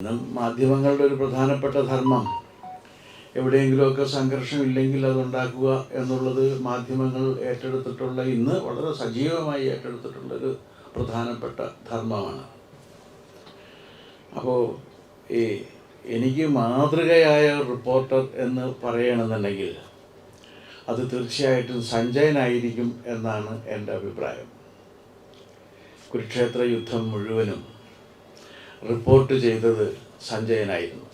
മാധ്യമങ്ങളുടെ ഒരു പ്രധാനപ്പെട്ട ധർമ്മം. എവിടെയെങ്കിലുമൊക്കെ സംഘർഷം സംഘർഷമില്ലെങ്കിൽ അതുണ്ടാക്കുക എന്നുള്ളത് മാധ്യമങ്ങൾ ഏറ്റെടുത്തിട്ടുള്ള ഇന്ന് വളരെ സജീവമായി ഏറ്റെടുത്തിട്ടുള്ള ഒരു പ്രധാനപ്പെട്ട ധർമ്മമാണ്. അപ്പോൾ ഈ എനിക്ക് മാതൃകയായ റിപ്പോർട്ടർ എന്ന് പറയണമെന്നുണ്ടെങ്കിൽ അത് തീർച്ചയായിട്ടും സഞ്ജയനായിരിക്കും എന്നാണ് എന്റെ അഭിപ്രായം. കുരുക്ഷേത്ര യുദ്ധം മുഴുവനും റിപ്പോർട്ട് ചെയ്തത് സഞ്ജയനായിരുന്നു.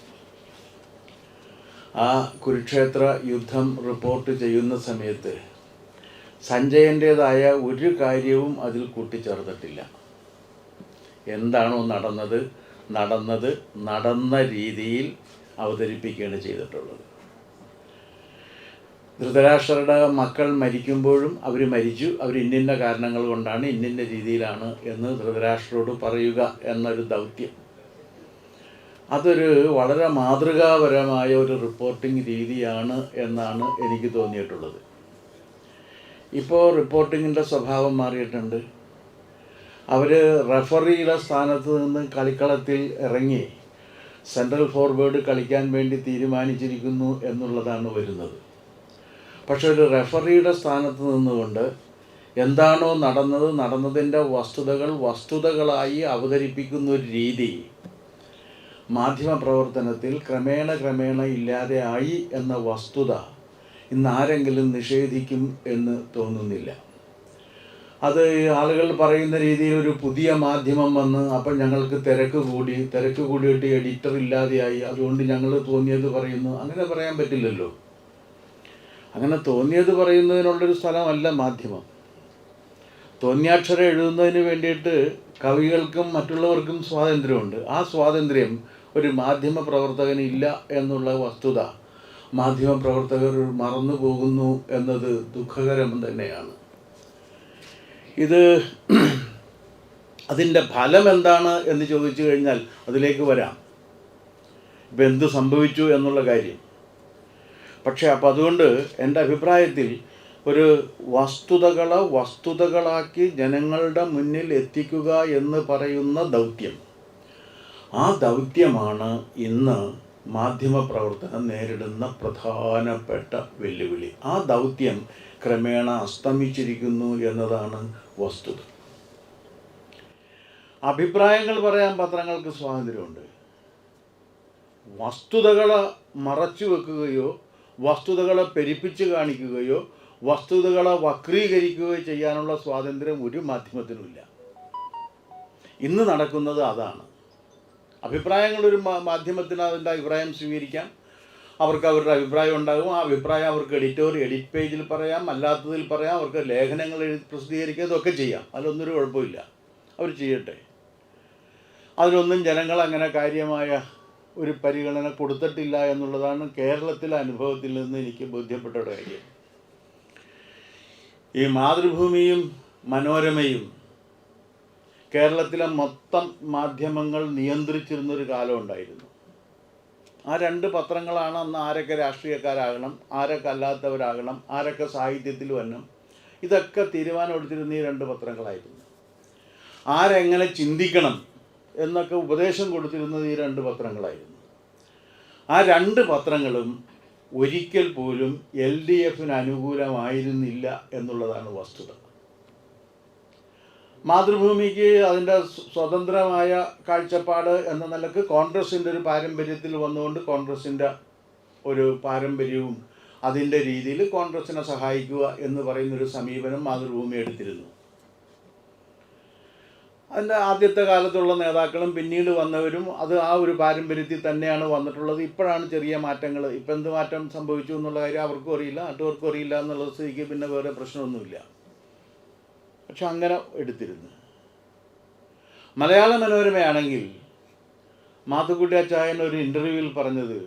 ആ കുരുക്ഷേത്ര യുദ്ധം റിപ്പോർട്ട് ചെയ്യുന്ന സമയത്ത് സഞ്ജയന്റേതായ ഒരു കാര്യവും അതിൽ കൂട്ടിച്ചേർത്തിട്ടില്ല. എന്താണോ നടന്നത് നടന്നത് നടന്ന രീതിയിൽ അവതരിപ്പിക്കുകയാണ് ചെയ്തിട്ടുള്ളത്. ധൃതരാഷ്ട്രരുടെ മക്കൾ മരിക്കുമ്പോഴും അവർ മരിച്ചു. അവർ ഇന്നിന്ന കാരണങ്ങൾ കൊണ്ടാണ് ഇന്നിന്ന രീതിയിലാണ് എന്ന് ധൃതരാഷ്ട്രരോട് പറയുക എന്നൊരു ദൗത്യം. അതൊരു വളരെ മാതൃകാപരമായ ഒരു റിപ്പോർട്ടിംഗ് രീതിയാണ് എന്നാണ് എനിക്ക് തോന്നിയിട്ടുള്ളത്. ഇപ്പോൾ റിപ്പോർട്ടിങ്ങിന്റെ സ്വഭാവം മാറിയിട്ടുണ്ട്. അവർ റഫറിയുടെ സ്ഥാനത്ത് നിന്ന് കളിക്കളത്തിൽ ഇറങ്ങി സെൻട്രൽ ഫോർവേഡ് കളിക്കാൻ വേണ്ടി തീരുമാനിച്ചിരിക്കുന്നു എന്നുള്ളതാണ് വരുന്നത്. പക്ഷെ ഒരു റെഫറിയുടെ സ്ഥാനത്ത് നിന്നുകൊണ്ട് എന്താണോ നടന്നത് നടന്നതിന്റെ വസ്തുതകൾ വസ്തുതകളായി അവതരിപ്പിക്കുന്ന ഒരു രീതി മാധ്യമപ്രവർത്തനത്തിൽ ക്രമേണ ക്രമേണ ഇല്ലാതെ ആയി എന്ന വസ്തുത ഇന്ന് ആരെങ്കിലും നിഷേധിക്കും എന്ന് തോന്നുന്നില്ല. അത് ആളുകൾ പറയുന്ന രീതിയിൽ ഒരു പുതിയ മാധ്യമം വന്ന് അപ്പം ഞങ്ങൾക്ക് തിരക്ക് കൂടി തിരക്ക് കൂടിയിട്ട് എഡിറ്റർ ഇല്ലാതെയായി അതുകൊണ്ട് ഞങ്ങൾ തോന്നിയത് പറയുന്നു. അങ്ങനെ പറയാൻ പറ്റില്ലല്ലോ. അങ്ങനെ തോന്നിയത് പറയുന്നതിനുള്ളൊരു സ്ഥലമല്ല മാധ്യമം. തോന്നിയാക്ഷരം എഴുതുന്നതിന് വേണ്ടിയിട്ട് കവികൾക്കും മറ്റുള്ളവർക്കും സ്വാതന്ത്ര്യമുണ്ട്. ആ സ്വാതന്ത്ര്യം ഒരു മാധ്യമ പ്രവർത്തകനില്ല എന്നുള്ള വസ്തുത. മാധ്യമ പ്രവർത്തകർ മറന്നു പോകുന്നു എന്നത് ദുഃഖകരം തന്നെയാണ്. ഇത് അതിന്റെ ഫലം എന്താണ് എന്ന് ചോദിച്ചു കഴിഞ്ഞാൽ അതിലേക്ക് വരാം. ഇപ്പം എന്ത് സംഭവിച്ചു എന്നുള്ള കാര്യം. പക്ഷേ അപ്പം അതുകൊണ്ട് എന്റെ അഭിപ്രായത്തിൽ ഒരു വസ്തുതകളെ വസ്തുതകളാക്കി ജനങ്ങളുടെ മുന്നിൽ എത്തിക്കുക എന്ന് പറയുന്ന ദൗത്യം. ആ ദൗത്യമാണ് ഇന്ന് മാധ്യമപ്രവർത്തനം നേരിടുന്ന പ്രധാനപ്പെട്ട വെല്ലുവിളി. ആ ദൗത്യം ക്രമേണ അസ്തമിച്ചിരിക്കുന്നു എന്നതാണ് വസ്തുത. അഭിപ്രായങ്ങൾ പറയാൻ പത്രങ്ങൾക്ക് സ്വാതന്ത്ര്യമുണ്ട്. വസ്തുതകളെ മറച്ചു വെക്കുകയോ വസ്തുതകളെ പെരിപ്പിച്ച് കാണിക്കുകയോ വസ്തുതകളെ വക്രീകരിക്കുകയോ ചെയ്യാനുള്ള സ്വാതന്ത്ര്യം ഒരു മാധ്യമത്തിനുമില്ല. ഇന്ന് നടക്കുന്നത് അതാണ്. മാ- മാധ്യമത്തിന് അതിന്റെ അഭിപ്രായം സ്വീകരിക്കാം. അവർക്ക് അവരുടെ അഭിപ്രായം ഉണ്ടാകും. ആ അഭിപ്രായം അവർക്ക് എഡിറ്റോറിയൽ എഡിറ്റ് പേജിൽ പറയാം. അല്ലാത്തതിൽ പറയാം. അവർക്ക് ലേഖനങ്ങൾ പ്രസിദ്ധീകരിക്കുക ഇതൊക്കെ ചെയ്യാം. അതിലൊന്നൊരു കുഴപ്പമില്ല. അവർ ചെയ്യട്ടെ. അതിലൊന്നും ജനങ്ങൾ അങ്ങനെ കാര്യമായ ഒരു പരിഗണന കൊടുത്തിട്ടില്ല എന്നുള്ളതാണ് കേരളത്തിലെ അനുഭവത്തിൽ നിന്ന് എനിക്ക് ബോധ്യപ്പെട്ട കാര്യം. ഈ മാതൃഭൂമിയും മനോരമയും കേരളത്തിലെ മൊത്തം മാധ്യമങ്ങൾ നിയന്ത്രിച്ചിരുന്നൊരു കാലം ഉണ്ടായിരുന്നു. ആ രണ്ട് പത്രങ്ങളാണ് അന്ന് ആരൊക്കെ രാഷ്ട്രീയക്കാരാകണം ആരൊക്കെ അല്ലാത്തവരാകണം ആരൊക്കെ സാഹിത്യത്തിൽ വരണം. ഇതൊക്കെ തീരുമാനമെടുത്തിരുന്ന ഈ രണ്ട് പത്രങ്ങളായിരുന്നു. ആരെങ്ങനെ ചിന്തിക്കണം എന്നൊക്കെ ഉപദേശം കൊടുത്തിരുന്നത് ഈ രണ്ട് പത്രങ്ങളായിരുന്നു. ആ രണ്ട് പത്രങ്ങളും ഒരിക്കൽ പോലും എൽ ഡി എഫിന് അനുകൂലമായിരുന്നില്ല എന്നുള്ളതാണ് വസ്തുത. മാതൃഭൂമിക്ക് അതിന്റെ സ്വതന്ത്രമായ കാഴ്ചപ്പാട് എന്ന നിലയ്ക്ക് കോൺഗ്രസിന്റെ ഒരു പാരമ്പര്യത്തിൽ വന്നുകൊണ്ട് കോൺഗ്രസിന്റെ ഒരു പാരമ്പര്യവും അതിന്റെ രീതിയിൽ കോൺഗ്രസിനെ സഹായിക്കുക എന്ന് പറയുന്നൊരു സമീപനം മാതൃഭൂമി എടുത്തിരുന്നു. അതിന്റെ ആദ്യത്തെ കാലത്തുള്ള നേതാക്കളും പിന്നീട് വന്നവരും അത് ആ ഒരു പാരമ്പര്യത്തിൽ തന്നെയാണ് വന്നിട്ടുള്ളത്. ഇപ്പോഴാണ് ചെറിയ മാറ്റങ്ങൾ. ഇപ്പം എന്ത് മാറ്റം സംഭവിച്ചു എന്നുള്ള കാര്യം അവർക്കും അറിയില്ല. നാട്ടുകാർക്കും അറിയില്ല എന്നുള്ള സ്ഥിതിക്ക് പിന്നെ വേറെ പ്രശ്നമൊന്നുമില്ല. പക്ഷെ അങ്ങനെ എടുത്തിരുന്നു. മലയാള മനോരമയാണെങ്കിൽ മാത്തുക്കുട്ടി അച്ചായൻ ഒരു ഇന്റർവ്യൂവിൽ പറഞ്ഞത്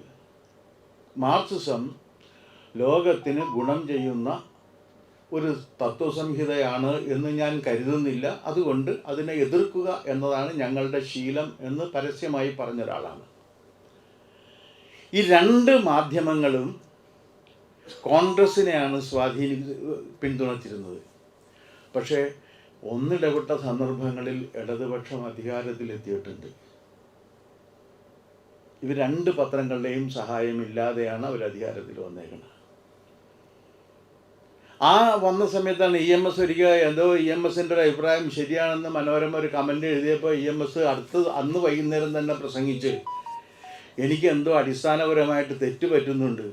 മാർക്സിസം ലോകത്തിന് ഗുണം ചെയ്യുന്ന ഒരു തത്വസംഹിതയാണ് എന്ന് ഞാൻ കരുതുന്നില്ല. അതുകൊണ്ട് അതിനെ എതിർക്കുക എന്നതാണ് ഞങ്ങളുടെ ശീലം എന്ന് പരസ്യമായി പറഞ്ഞ ഒരാളാണ് ഈ രണ്ട് മാധ്യമങ്ങളും കോൺഗ്രസിനെയാണ് സ്വാധീനി പിന്തുണച്ചിരുന്നത്. പക്ഷേ ഒന്നിടപെട്ട സന്ദർഭങ്ങളിൽ ഇടതുപക്ഷം അധികാരത്തിലെത്തിയിട്ടുണ്ട്. ഇവ രണ്ട് പത്രങ്ങളുടെയും സഹായമില്ലാതെയാണ് അവർ അധികാരത്തിൽ വന്നേക്കുന്നത്. ആ വന്ന സമയത്താണ് ഇ എം എസ് ഒരിക്കൽ എന്തോ ഇ എം എസിന്റെ ഒരു അഭിപ്രായം ശരിയാണെന്ന് മനോരമ ഒരു കമന്റ് എഴുതിയപ്പോൾ ഇ എം എസ് അടുത്ത് അന്ന് വൈകുന്നേരം തന്നെ പ്രസംഗിച്ച് എനിക്ക് എന്തോ അടിസ്ഥാനപരമായിട്ട് തെറ്റ് പറ്റുന്നുണ്ട്.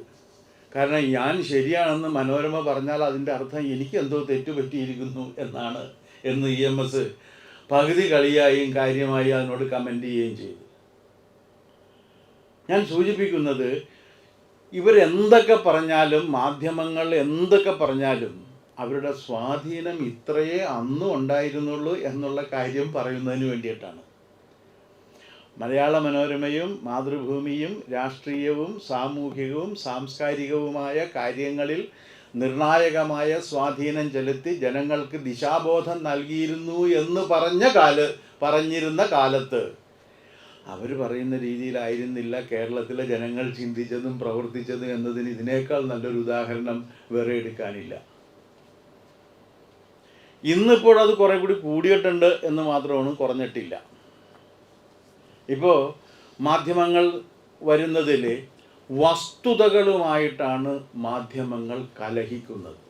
കാരണം ഞാൻ ശരിയാണെന്ന് മനോരമ പറഞ്ഞാൽ അതിന്റെ അർത്ഥം എനിക്ക് എന്തോ തെറ്റ് പറ്റിയിരിക്കുന്നു എന്നാണ് എന്ന് ഇ എം എസ് പകുതി കളിയായും കാര്യമായി അതിനോട് കമന്റ് ചെയ്യുകയും ചെയ്തു. ഞാൻ സൂചിപ്പിക്കുന്നത് ഇവരെന്തൊക്കെ പറഞ്ഞാലും മാധ്യമങ്ങൾ എന്തൊക്കെ പറഞ്ഞാലും അവരുടെ സ്വാധീനം ഇത്രയേ അന്നും ഉണ്ടായിരുന്നുള്ളൂ എന്നുള്ള കാര്യം പറയുന്നതിന് വേണ്ടിയിട്ടാണ്. മലയാള മനോരമയും മാതൃഭൂമിയും രാഷ്ട്രീയവും സാമൂഹികവും സാംസ്കാരികവുമായ കാര്യങ്ങളിൽ നിർണായകമായ സ്വാധീനം ചെലുത്തി ജനങ്ങൾക്ക് ദിശാബോധം നൽകിയിരുന്നു എന്ന് പറഞ്ഞ കാല പറഞ്ഞിരുന്ന കാലത്ത്. അവർ പറയുന്ന രീതിയിലായിരുന്നില്ല കേരളത്തിലെ ജനങ്ങൾ ചിന്തിച്ചതും പ്രവർത്തിച്ചതും എന്നതിന് ഇതിനേക്കാൾ നല്ലൊരു ഉദാഹരണം വേറെ എടുക്കാനില്ല. ഇന്നിപ്പോൾ അത് കുറേ കൂടി കൂടിയിട്ടുണ്ട് എന്ന് മാത്രമാണ് കുറഞ്ഞിട്ടില്ല. ഇപ്പോൾ മാധ്യമങ്ങൾ വരുന്നതിൽ വസ്തുതകളുമായിട്ടാണ് മാധ്യമങ്ങൾ കലഹിക്കുന്നത്.